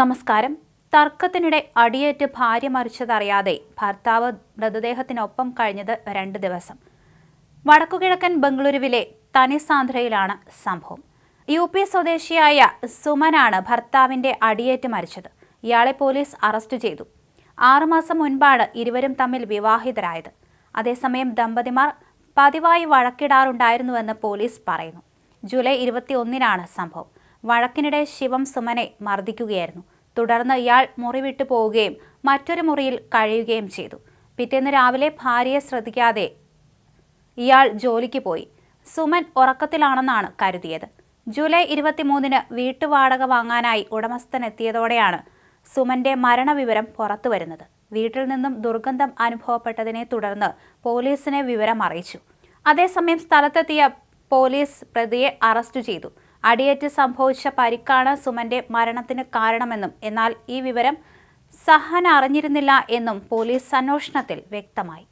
നമസ്കാരം. തർക്കത്തിനിടെ അടിയേറ്റ് ഭാര്യ മരിച്ചതറിയാതെ ഭർത്താവ് മൃതദേഹത്തിനൊപ്പം കഴിഞ്ഞത് രണ്ട് ദിവസം. വടക്കുകിഴക്കൻ ബംഗളൂരുവിലെ തനിസാന്ദ്രയിലാണ് സംഭവം. യു പി സ്വദേശിയായ സുമനാണ് ഭർത്താവിന്റെ അടിയേറ്റ് മരിച്ചത്. ഇയാളെ പോലീസ് അറസ്റ്റ് ചെയ്തു. ആറുമാസം മുൻപാണ് ഇരുവരും തമ്മിൽ വിവാഹിതരായത്. അതേസമയം ദമ്പതിമാർ പതിവായി വഴക്കിടാറുണ്ടായിരുന്നുവെന്ന് പോലീസ് പറയുന്നു. ജൂലൈ ഇരുപത്തിയൊന്നിനാണ് സംഭവം. വഴക്കിനിടെ ശിവം സുമനെ മർദ്ദിക്കുകയായിരുന്നു. തുടർന്ന് ഇയാൾ മുറി വിട്ടു പോവുകയും മറ്റൊരു മുറിയിൽ കഴിയുകയും ചെയ്തു. പിറ്റേന്ന് രാവിലെ ഭാര്യയെ ശ്രദ്ധിക്കാതെ ഇയാൾ ജോലിക്ക് പോയി. സുമൻ ഉറക്കത്തിലാണെന്നാണ് കരുതിയത്. ജൂലൈ ഇരുപത്തിമൂന്നിന് വീട്ടുവാടക വാങ്ങാനായി ഉടമസ്ഥൻ എത്തിയതോടെയാണ് സുമന്റെ മരണവിവരം പുറത്തു വരുന്നത്. വീട്ടിൽ നിന്നും ദുർഗന്ധം അനുഭവപ്പെട്ടതിനെ തുടർന്ന് പോലീസിനെ വിവരം അറിയിച്ചു അതേസമയം സ്ഥലത്തെത്തിയ പോലീസ് പ്രതിയെ അറസ്റ്റ് ചെയ്തു. അടിയേറ്റ് സംഭവിച്ച പരിക്കാണ് സുമന്റെ മരണത്തിന് കാരണമെന്നും എന്നാൽ ഈ വിവരം സഹൻ അറിഞ്ഞിരുന്നില്ല എന്നും പോലീസ് അന്വേഷണത്തിൽ വ്യക്തമായി.